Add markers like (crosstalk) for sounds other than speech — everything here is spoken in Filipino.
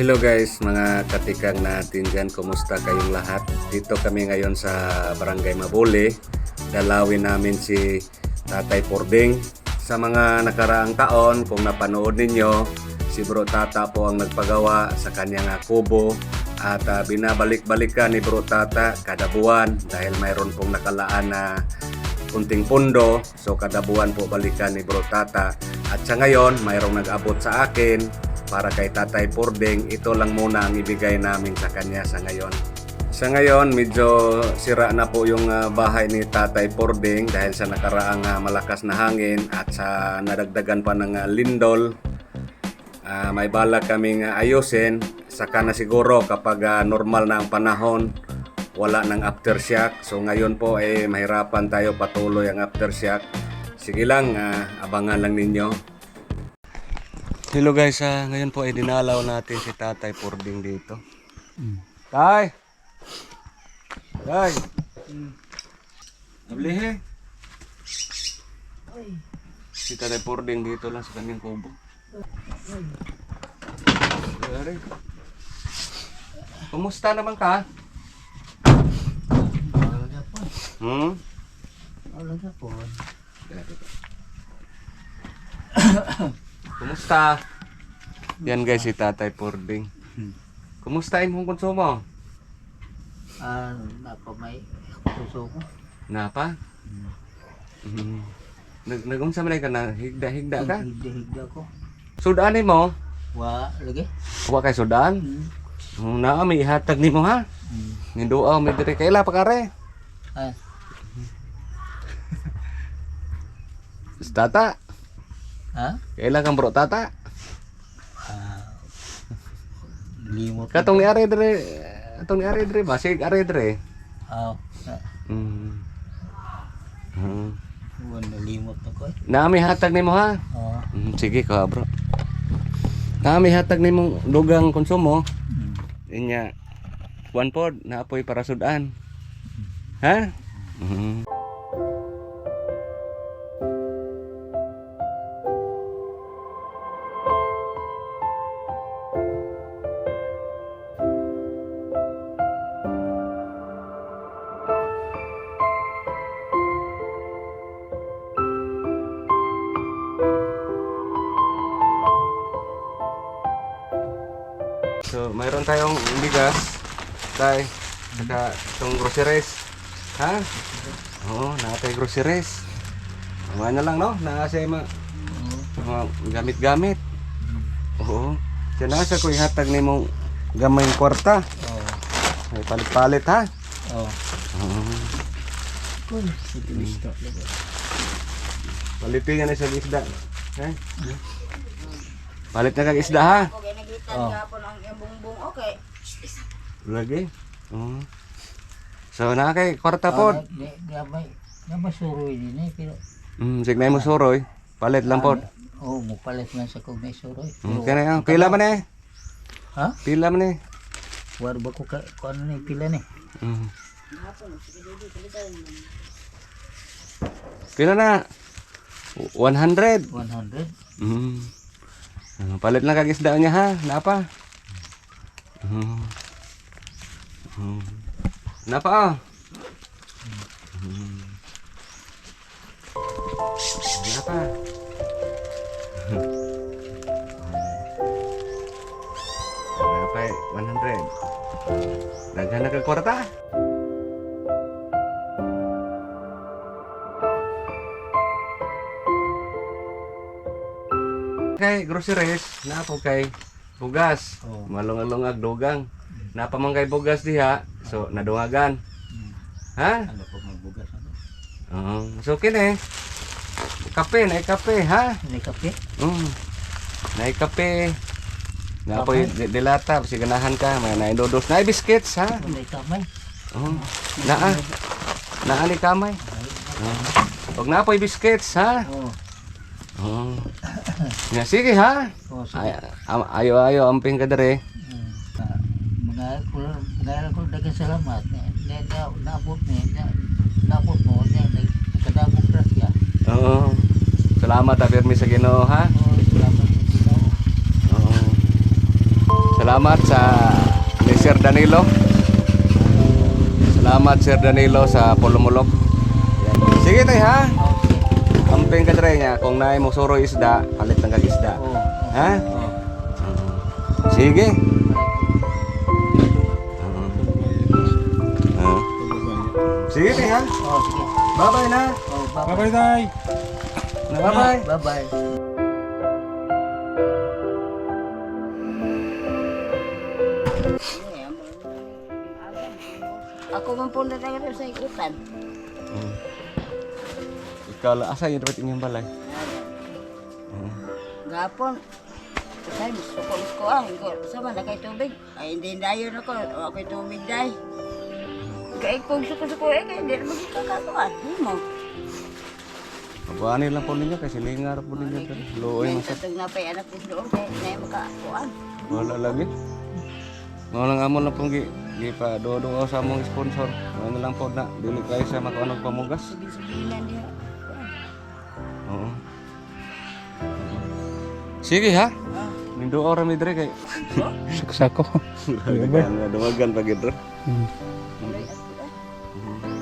Hello guys, mga katikang natin dyan. Kumusta kayong lahat? Dito kami ngayon sa Barangay Mabole. Dalawin namin si Tatay Pording. Sa mga nakaraang taon, kung napanood ninyo, si Bro Tata po ang nagpagawa sa kanyang kubo at ah, binabalik-balikan ni Bro Tata kada buwan dahil mayroon pong nakalaan na kunting pundo. So kada buwan po balikan ni Bro Tata. At sa ngayon, mayroong nag-abot sa akin para kay Tatay Pordeng. Ito lang muna ang ibigay namin sa kanya sa ngayon. Sa ngayon, medyo sira na po yung ah, bahay ni Tatay Pordeng dahil sa nakaraang ah, malakas na hangin at sa nadagdagan pa ng ah, lindol. Ah, may balak kaming ayusin. Saka na siguro kapag normal na ang panahon, wala ng aftershock. So ngayon po eh mahirapan tayo patuloy ang aftershock. Sige lang, ah, abangan lang ninyo. Hello guys, ah, ngayon po ay dinalaw natin si Tatay Pording dito. Tay! Tay! Nablihe? Si Tatay Pording dito lang sa kanyang kubo. Sorry. Kumusta naman ka? Wala po. Hmm? Wala na po. (coughs) Kumusta? Yan guys si Tatay Pording. Kumusta imong konsumo? Ah, napa may suso ko. Napa? Mm. Nag nagumsa man ka na higda-higda ka? Higda-higda ko. Sudan mo? Wa, lagi. Wa kay sudan? Hmm. Hmm. Na may ihatag nimo ha. Hmm. Ninduaw mi diri kaila pa kare. Ah, Tata, ha? kaila kang bro tata. Ah, limot. Katong ni are diri, atong ni are diri ba? Sig are diri. Ah, ah, Mm. Hmm. wala limot na ko eh. Na may hatag nimo ha. Oh. Mm, sige ka bro. Na may hatag nimo dugang konsumo. Hmm. Inya one pod na apoy para sudan. Ha? Mhm. Mayroon tayong bigas, tay, saka itong groceries. Ha? Oo, nakatay groceries. Mga na lang, no? Nakasay mga, mga gamit-gamit. Oo. Siya na sa ko ihatag ni mong gamay ng kwarta. Oh. May palit-palit, ha? Oh. Oo. Listo. lagi. Palitin nga na sa isda. Ha? Palit na kag isda, ha? Okay, nagitan Oh. gapon ang iyang bungbong. Okay. Lagi. Oo. So, na kay kwarta Ah, pod. di, may, di masuroy din eh, pero Mm, sig na mo suroy. Palit lang pod. oh, mupalit man sa kog may suroy. Mm, kaya na, pila man eh. Ha? Pila man eh. War ba ko ka, kung ano ni pila ni? Mm. Pila na? 100. 100? Mm. Ah, Palit lang kag isda niya ha. Napa? Mm. Mm. Napa ah. Mm. Napa? Napa eh, 100. Daghan na kag kwarta. Kay groceries, na po kay bugas. Oh. Malungalungag dugang. Napa man kay bugas diha, so nadungagan. Ha? Ano po magbugas ano? Oo. so kini. Kape, na kape, ha? May kape? Mm. Na kape. Na po dilata, si ganahan ka, may na indodos. Na biscuits, ha? May kamay? Oo. Naa. Naa ni kamay. Oo. Pag na po biscuits, ha? Oo. Oo. Nga sige, ha? Oh, Ay, ayo ayo amping ka dere. Ah, kulo, mga ko dagang salamat. Na, na, na, naabot ni, na, naabot mo, na, na, nakadabog na siya. Oo. Salamat ta pirmi sa Ginoo ha. Oo. Salamat sa ni Sir Danilo. Salamat Sir Danilo sa Pulumulok. Sige tay ha. Amping ka niya kung naay mo suro isda, palit ng isda. Ha? Sige. Sige sige. Bye-bye na. Bye-bye. Bye-bye, Tay. Na bye-bye. Bye-bye. Ako man po na tayo sa ikutan. Hmm. Ikaw lang, asa yung dapat inyong balay? Hmm. Gapon. Kasi sukol ko ah. Sama na kay tubig. Ay hindi dayon ako. O ako'y tubig day. Kaya kung suko-suko eh, kaya hindi naman kakatuan. Hindi mo. Pabuhanin lang po ninyo kasi lingar po ninyo. Luoy mo sa... tatag na pa yung anak ko doon. Kaya hindi na makakuan. Wala lagi. Mga lang amon lang pong gi, gi pa do sa among sponsor. Ano lang po na dili kayo sa makaonog pamugas. Niya. Oo. Sige ha. Nindo ora mi dire kay. Saksako. Dumagan dumagan pa gid. wala ako ah.